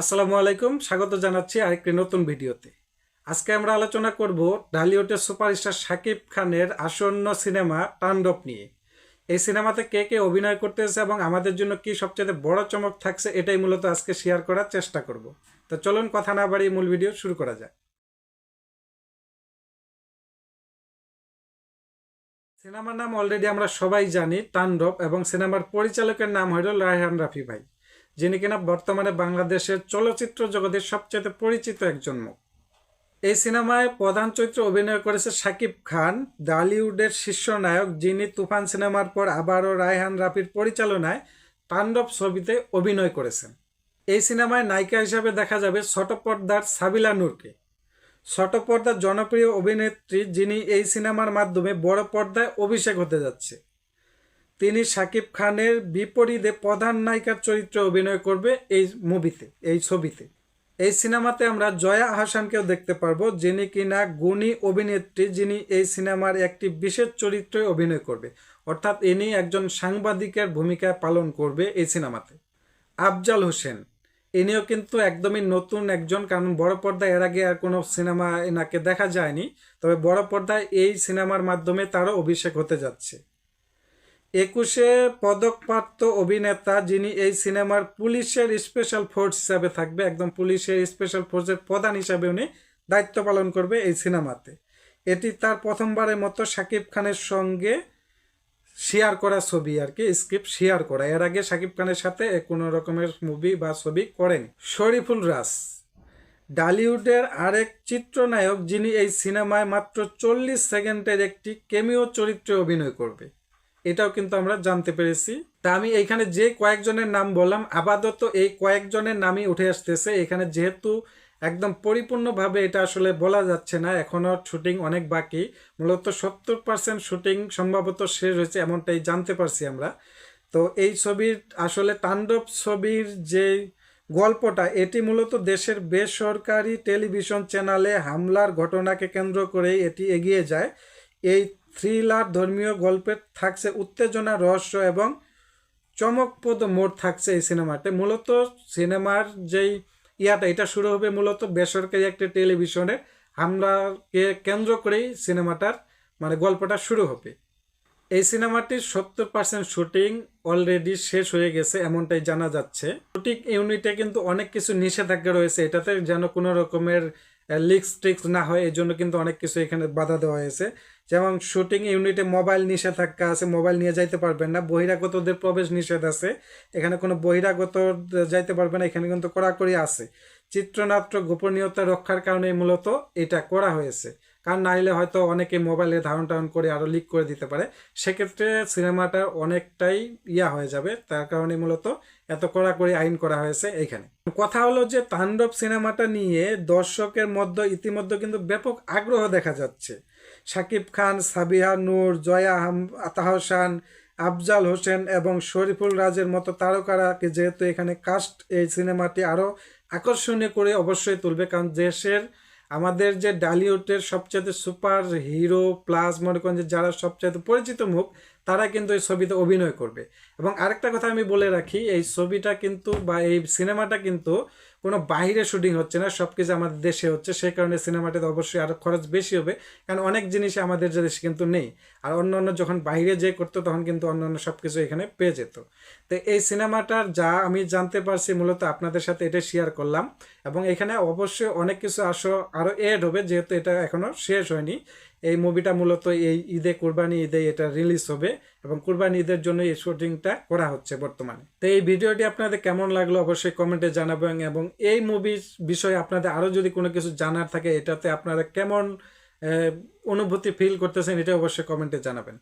আসসালামু আলাইকুম, স্বাগত জানাচ্ছি আরেকটি নতুন ভিডিওতে। আজকে আমরা আলোচনা করব ঢালিউডের সুপারস্টার শাকিব খানের আসন্ন সিনেমা তাণ্ডব নিয়ে। এই সিনেমাতে কে কে অভিনয় করতেছে এবং আমাদের জন্য কি সবচেয়ে বড় চমক থাকছে এটাই মূলত আজকে শেয়ার করার চেষ্টা করব। তো চলুন কথা না বাড়িয়ে মূল ভিডিও শুরু করা যাক। সিনেমার নাম অলরেডি আমরা সবাই জানি, তাণ্ডব, এবং সিনেমার পরিচালকের নাম হইল রায়হান রাফি ভাই। যিনি কিনা বর্তমানে বাংলাদেশের চলচ্চিত্র জগতের সবচেয়ে পরিচিত একজন মুখ। এই সিনেমায় প্রধান চরিত্রে অভিনয় করেছে শাকিব খান ডালিউডের শীর্ষ নায়ক যিনি তুফান সিনেমার পর আবারও রায়হান রাফির পরিচালনায় তাণ্ডব ছবিতে অভিনয় করেছেন। এই সিনেমায় নায়িকা হিসাবে দেখা যাবে ছোট পর্দার সাবিলা নূরকে। ছোট পর্দার জনপ্রিয় অভিনেত্রী যিনি এই সিনেমার মাধ্যমে বড় পর্দায় অভিষেক হতে যাচ্ছে। তিনি শাকিব খানের বিপরীতে প্রধান নায়িকার চরিত্রে অভিনয় করবে এই মুভিতে, এই ছবিতে। এই সিনেমাতে আমরা জয়া আহসানকেও দেখতে পারব, যিনি কিনা গুণী অভিনেত্রী, যিনি এই সিনেমার একটি বিশেষ চরিত্রে অভিনয় করবে। অর্থাৎ ইনি একজন সাংবাদিকের ভূমিকা পালন করবে এই সিনেমাতে। আফজাল হোসেন, ইনিও কিন্তু একদমই নতুন একজন, কারণ বড় পর্দায় এর আগে আর কোনো সিনেমা এনাকে দেখা যায়নি। তবে বড় পর্দায় এই সিনেমার মাধ্যমে তারও অভিষেক হতে যাচ্ছে। একুশে পদকপ্রাপ্ত অভিনেতা যিনি এই সিনেমার পুলিশের স্পেশাল ফোর্স হিসাবে থাকবে, একদম পুলিশের স্পেশাল ফোর্সের প্রধান হিসাবে উনি দায়িত্ব পালন করবে এই সিনেমাতে। এটি তার প্রথমবারের মতো শাকিব খানের সঙ্গে শেয়ার করা ছবি আর কি স্ক্রিপ্ট শেয়ার করা। এর আগে শাকিব খানের সাথে কোনো রকমের মুভি বা ছবি করেনি। শরীফুল রাস ডালিউডের আরেক চিত্রনায়ক যিনি এই সিনেমায় মাত্র চল্লিশ সেকেন্ডের একটি কেমিও চরিত্রে অভিনয় করবে। এটাও কিন্তু আমরা জানতে পেরেছি। তা আমি এইখানে যে কয়েকজনের নাম বললাম, আপাতত এই কয়েকজনের নামই উঠে আসতেছে। এখানে যেহেতু একদম পরিপূর্ণভাবে এটা আসলে বলা যাচ্ছে না, এখনও শুটিং অনেক বাকি। মূলত সত্তর পার্সেন্ট শুটিং সম্ভবত শেষ হয়েছে, এমনটাই জানতে পারছি আমরা। তো এই ছবির আসলে তাণ্ডব ছবির যে গল্পটা, এটি মূলত দেশের বেসরকারি টেলিভিশন চ্যানেলে হামলার ঘটনাকে কেন্দ্র করে এটি এগিয়ে যায়। এই থ্রিলার ধর্মীয় গল্পের থাকছে উত্তেজনা, রহস্য এবং চমকপ্রদ মোড় থাকছে এই সিনেমাতে। মূলত সিনেমার যেই ইয়াটা, এটা শুরু হবে মূলত বেসরকারি একটা টেলিভিশনে। হামলাকে কেন্দ্র করেই সিনেমাটার মানে গল্পটা শুরু হবে। এই সিনেমাটির সত্তর পার্সেন্ট শুটিং অলরেডি শেষ হয়ে গেছে, এমনটাই জানা যাচ্ছে। শুটিং ইউনিটে কিন্তু অনেক কিছু নিষেধাজ্ঞা রয়েছে, এটাতে যেন কোনো রকমের লিক্স টিক্স না হয় এই জন্য কিন্তু অনেক কিছু এখানে বাধা দেওয়া হয়েছে। যেমন শুটিং ইউনিটে মোবাইল নিষেধাজ্ঞা আছে মোবাইল নিয়ে যাইতে পারবেন না। বহিরাগতদের প্রবেশ নিষেধ আছে। এখানে কোনো বহিরাগত যাইতে পারবে না, এখানে কিন্তু কড়াকড়ি আছে। চিত্রনাট্য গোপনীয়তা রক্ষার কারণে মূলত এটা করা হয়েছে। কারণ না হলে হয়তো অনেকে মোবাইলে ধারণ টারণ করে আরও লিক করে দিতে পারে। সেক্ষেত্রে সিনেমাটা অনেকটাই ইয়া হয়ে যাবে। তার কারণে মূলত এত কড়াকড়ি আইন করা হয়েছে এইখানে। কথা হলো যে তাণ্ডব সিনেমাটা নিয়ে দর্শকের মধ্যে ইতিমধ্যে কিন্তু ব্যাপক আগ্রহ দেখা যাচ্ছে। শাকিব খান, সাবিহা নূর, জয়া আতাহসান আফজাল হোসেন এবং শরীফুল রাজের মতো তারকারাকে যেহেতু এখানে কাস্ট এই সিনেমাটি আরও আকর্ষণীয় করে অবশ্যই তুলবে। কারণ দেশের আমাদের যে ডালিউডের সবচেয়ে সুপার হিরো প্লাস মনে করেন যে যারা সবচেয়ে পরিচিত মুখ তারা কিন্তু এই ছবিতে অভিনয় করবে। এবং আরেকটা কথা আমি বলে রাখি, এই ছবিটা কিন্তু বা এই সিনেমাটা কিন্তু কোনো বাইরে শুটিং হচ্ছে না সব কিছু আমাদের দেশে হচ্ছে। সেই কারণে সিনেমাটাতে অবশ্যই আরও খরচ বেশি হবে, কারণ অনেক জিনিস আমাদের দেশে কিন্তু নেই। আর অন্য অন্য যখন বাইরে যে করতো, তখন কিন্তু অন্য অন্য সব কিছু এখানে পেয়ে যেত। তো এই সিনেমাটার যা আমি জানতে পারছি মূলত আপনাদের সাথে এটা শেয়ার করলাম। এবং এখানে অবশ্যই অনেক কিছু আসো আরও এড হবে, যেহেতু এটা এখনও শেষ হয়নি। এই মুভিটা মূলত এই ঈদে কুরবানি ঈদে এটা রিলিজ হবে এবং কুরবানি ঈদের জন্য এই শুটিংটা করা হচ্ছে বর্তমানে। তো এই ভিডিওটি আপনাদের কেমন লাগল অবশ্যই কমেন্টে জানাবেন এবং এই মুভির বিষয়ে আপনাদের আরও যদি কোনো কিছু জানার থাকে এটাতে আপনারা কেমন অনুভূতি ফিল করতেছেন এটা অবশ্যই কমেন্টে জানাবেন।